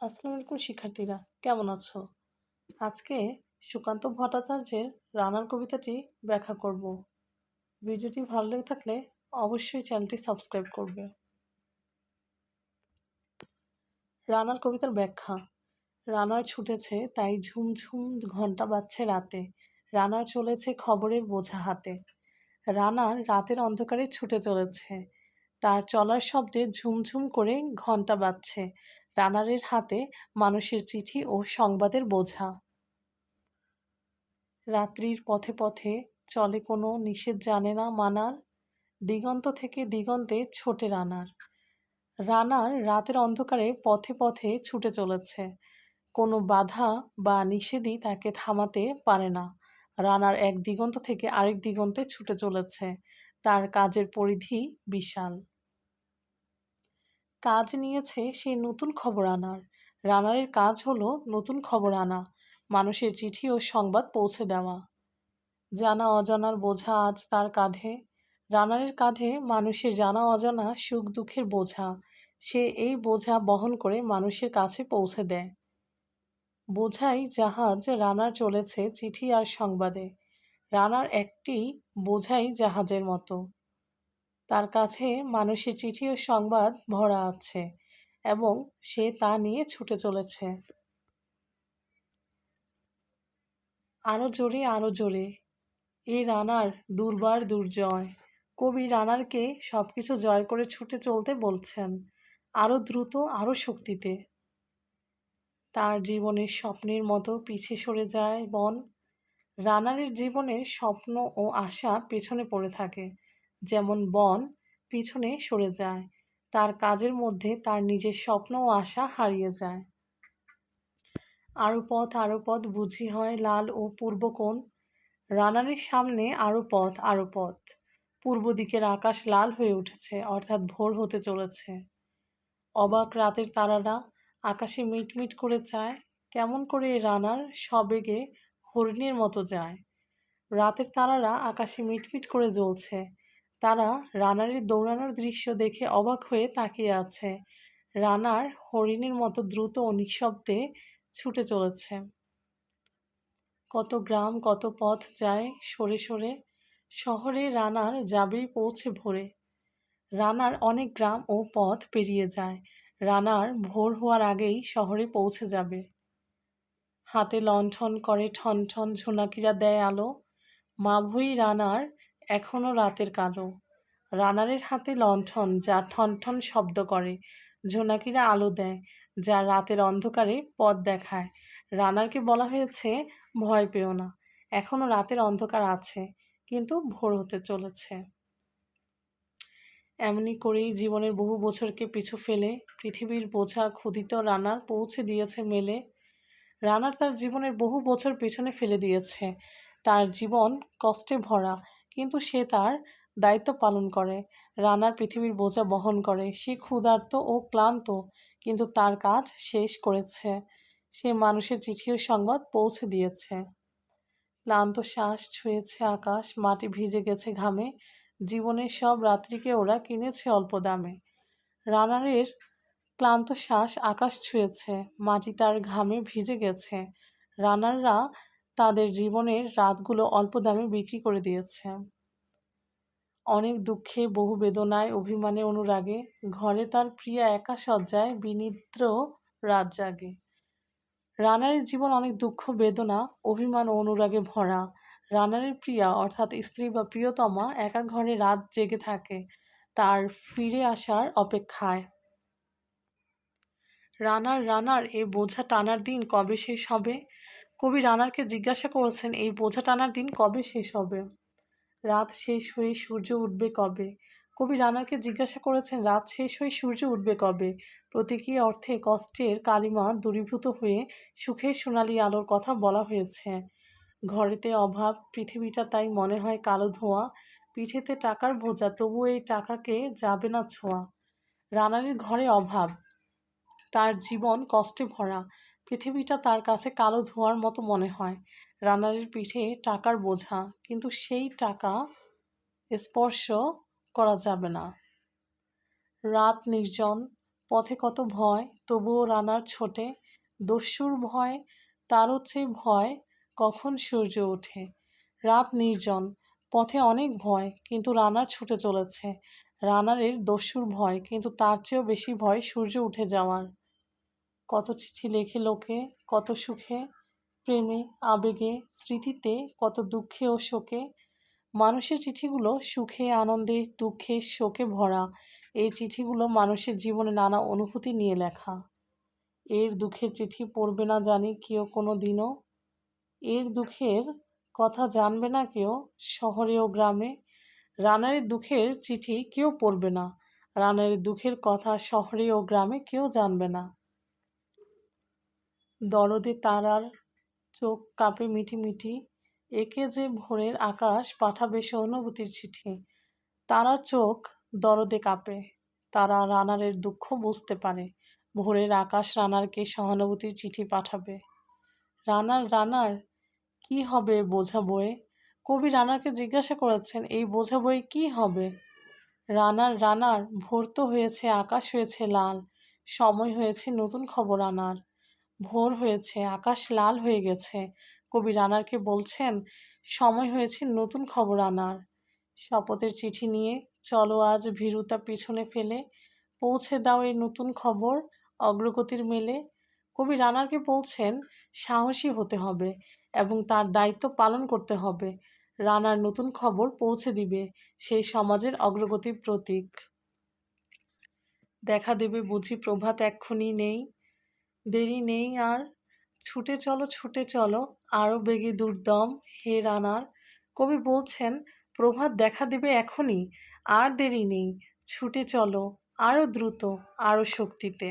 আসসালামু আলাইকুম, শিক্ষার্থীরা। কেমন আছো? আজকে সুকান্ত ভট্টাচার্যের রানার কবিতাটি ব্যাখ্যা করব। ভিডিওটি ভালো লেগে থাকলে অবশ্যই চ্যানেলটি সাবস্ক্রাইব করবে। রানার কবিতার ব্যাখ্যা। রানার ছুটেছে, তাই ঝুমঝুম ঘণ্টা বাজছে রাতে। রানার চলেছে খবরের বোঝা হাতে। রানার রাতের অন্ধকারে ছুটে চলেছে। তার চলার শব্দে ঝুমঝুম করে ঘণ্টা বাজছে। রানারের হাতে মানুষের চিঠি ও সংবাদের বোঝা। রাত্রির পথে পথে চলে কোনো নিষেধ জানে না মানার, দিগন্ত থেকে দিগন্তে ছোটে রানার। রানার রাতের অন্ধকারে পথে পথে ছুটে চলেছে। কোনো বাধা বা নিষেধই তাকে থামাতে পারে না। রানার এক দিগন্ত থেকে আরেক দিগন্তে ছুটে চলেছে। তার কাজের পরিধি বিশাল। কাজ নিয়েছে সে নতুন খবর আনার। রানারের কাজ হলো নতুন খবর আনা, মানুষের চিঠি ও সংবাদ পৌঁছে দেওয়া। জানা অজানার বোঝা আজ তার কাঁধে। রানারের কাঁধে মানুষের জানা অজানা সুখ দুঃখের বোঝা। সে এই বোঝা বহন করে মানুষের কাছে পৌঁছে দেয়। বোঝাই জাহাজ রানার চলেছে চিঠি আর সংবাদে। রানার একটি বোঝাই জাহাজের মতো। তার কাছে মানুষের চিঠি ও সংবাদ ভরা আছে এবং সে তা নিয়ে ছুটে চলেছে। আরও জোরে আরও জোরে। এই রানার দুর্বার দুর্জয়। কবি রানারকে সব কিছু জয় করে ছুটে চলতে বলছেন আরও দ্রুত আরও শক্তিতে। তার জীবনের স্বপ্নের মতো পিছে সরে যায় বন। রানারের জীবনের স্বপ্ন ও আশা পেছনে পড়ে থাকে। যেমন বন পিছনে সরে যায়, তার কাজের মধ্যে তার নিজের স্বপ্ন ও আশা হারিয়ে যায়। আরও পথ আরও পথ বুঝি হয় লাল ও পূর্ব কোণ। রানারের সামনে আরও পথ আরও পথ। পূর্ব দিকের আকাশ লাল হয়ে উঠেছে, অর্থাৎ ভোর হতে চলেছে। অবাক রাতের তারারা আকাশে মিটমিট করে চায় কেমন করে রানার সবেগে হরিণের মতো যায়। রাতের তারারা আকাশে মিটমিট করে জ্বলছে তারা রানারের দৌড়ানোর দৃশ্য দেখে অবাক হয়ে তাকিয়ে আছে। রানার হরিণের মতো দ্রুত ও নিঃশব্দে ছুটে চলেছে। কত গ্রাম, কত পথ যায় সরে সরে। শহরে রানার যাবেই পৌঁছে ভোরে। রানার অনেক গ্রাম ও পথ পেরিয়ে যায়। রানার ভোর হওয়ার আগেই শহরে পৌঁছে যাবে। হাতে লণ্ঠন করে ঠন ঠন ঝোনাকিরা দেয় আলো। মাভই রানার এখনও রাতের কালো। রানারের হাতে লণ্ঠন, যা ঠন ঠন শব্দ করে। ঝোনাকিরা আলো দেয়, যা রাতের অন্ধকারে পথ দেখায়। রানারকে বলা হয়েছে, ভয় পেও না এখনও রাতের অন্ধকার আছে, কিন্তু ভোর হতে চলেছে এমনি করেই জীবনের বহু বছরকে পিছু ফেলে পৃথিবীর বোঝা ক্ষুদিত রানার পৌঁছে দিয়েছে মেলে। রানার তার জীবনের বহু বছর পেছনে ফেলে দিয়েছে। তার জীবন কষ্টে ভরা কিন্তু সে তার দায়িত্ব পালন করে। রানার পৃথিবীর বোঝা বহন করে। সে ক্ষুধার্ত ও ক্লান্ত, কিন্তু তার কাজ শেষ করেছে। সে মানুষের চিঠি ও সংবাদ পৌঁছে দিয়েছে। ক্লান্ত শ্বাস ছুঁয়েছে আকাশ, মাটি ভিজে গেছে ঘামে। জীবনের সব রাত্রিকে ওরা কিনেছে অল্প দামে। রানারের ক্লান্ত শ্বাস আকাশ ছুঁয়েছে। মাটি তার ঘামে ভিজে গেছে। রানাররা তাদের জীবনের রাতগুলো অল্প দামে বিক্রি করে দিয়েছে। অনেক দুঃখে, বহু বেদনায়, অভিমানে, অনুরাগে ঘরে তার প্রিয়া একা সজ্জায় বিনিদ্র রাত জাগে। রানারের জীবন অনেক দুঃখ, বেদনা, অভিমান ও অনুরাগে ভরা। রানারের প্রিয়া, অর্থাৎ স্ত্রী বা প্রিয়তমা, একা ঘরে রাত জেগে থাকে তার ফিরে আসার অপেক্ষায়। রানার রানার, এ বোঝা টানার দিন কবে শেষ হবে? কবি রানারকে জিজ্ঞাসা করেছেন, এই বোঝা টানার দিন কবে শেষ হবে? রাত শেষ হয়ে সূর্য উঠবে কবে? কবি রানারকে জিজ্ঞাসা করেছেন, রাত শেষ হয়ে সূর্য উঠবে কবে? প্রতীকী অর্থে কষ্টের কালিমা দূরীভূত হয়ে সুখের সোনালি আলোর কথা বলা হয়েছে। ঘরেতে অভাব, পৃথিবীটা তাই মনে হয় কালো ধোঁয়া, পিঠেতে টাকার বোঝা তবু এই টাকাকে যাবে না ছোঁয়া। রানারের ঘরে অভাব, তার জীবন কষ্টে ভরা। পৃথিবীটা তার কাছে কালো ধোঁয়ার মতো মনে হয়। রানারের পিঠে টাকার বোঝা, কিন্তু সেই টাকা স্পর্শ করা যাবে না। রাত নির্জন, পথে কত ভয়, তবুও রানার ছোটে। দস্যুর ভয়, তারও চেয়ে ভয়, কখন সূর্য ওঠে। রাত নির্জন, পথে অনেক ভয়, কিন্তু রানার ছুটে চলেছে। রানারের দস্যুর ভয়, কিন্তু তার চেয়েও বেশি ভয় সূর্য উঠে যাওয়ার। কত চিঠি লেখে লোকে, কত সুখে, প্রেমে, আবেগে, স্মৃতিতে, কত দুঃখে ও শোকে। মানুষের চিঠিগুলো সুখে, আনন্দে, দুঃখে, শোকে ভরা। এই চিঠিগুলো মানুষের জীবনে নানা অনুভূতি নিয়ে লেখা। এর দুঃখের চিঠি পড়বে না জানি কেউ কোনো দিনও। এর দুঃখের কথা জানবে না কেউ, শহরে ও গ্রামে। রানারের দুঃখের চিঠি কেউ পড়বে না। রানারের দুঃখের কথা শহরে ও গ্রামে কেউ জানবে না। দরদে তারার চোখ কাঁপে মিটি মিটি একে যে ভোরের আকাশ পাঠাবে সহানুভূতির চিঠি। তারার চোখ দরদে কাঁপে। তারা রানারের দুঃখ বুঝতে পারে। ভোরের আকাশ রানারকে সহানুভূতির চিঠি পাঠাবে। রানার রানার, কি হবে বোঝা বয়ে কবি রানারকে জিজ্ঞাসা করেছেন, এই বোঝা বয়ে কী হবে? রানার রানার, ভোর তো হয়েছে, আকাশ হয়েছে লাল, সময় হয়েছে নতুন খবর আনার। ভোর হয়েছে, আকাশ লাল হয়ে গেছে। কবি রানারকে বলছেন, সময় হয়েছে নতুন খবর আনার। শপথের চিঠি নিয়ে চলো আজ ভীরুতা পিছনে ফেলে। পৌঁছে দাও এই নতুন খবর অগ্রগতির মেলে। কবি রানারকে বলছেন, সাহসী হতে হবে এবং তার দায়িত্ব পালন করতে হবে। রানার নতুন খবর পৌঁছে দিবে, সেই সমাজের অগ্রগতির প্রতীক। দেখা দেবে বুঝি প্রভাত এক্ষুনি নেই। দেরি নেই আর। ছুটে চলো ছুটে চলো আরও বেগে দুর্দম, হে রানার। কবি বলছেন, প্রভাত দেখা দেবে এখনই, আর দেরি নেই। ছুটে চলো আরও দ্রুত আরও শক্তিতে।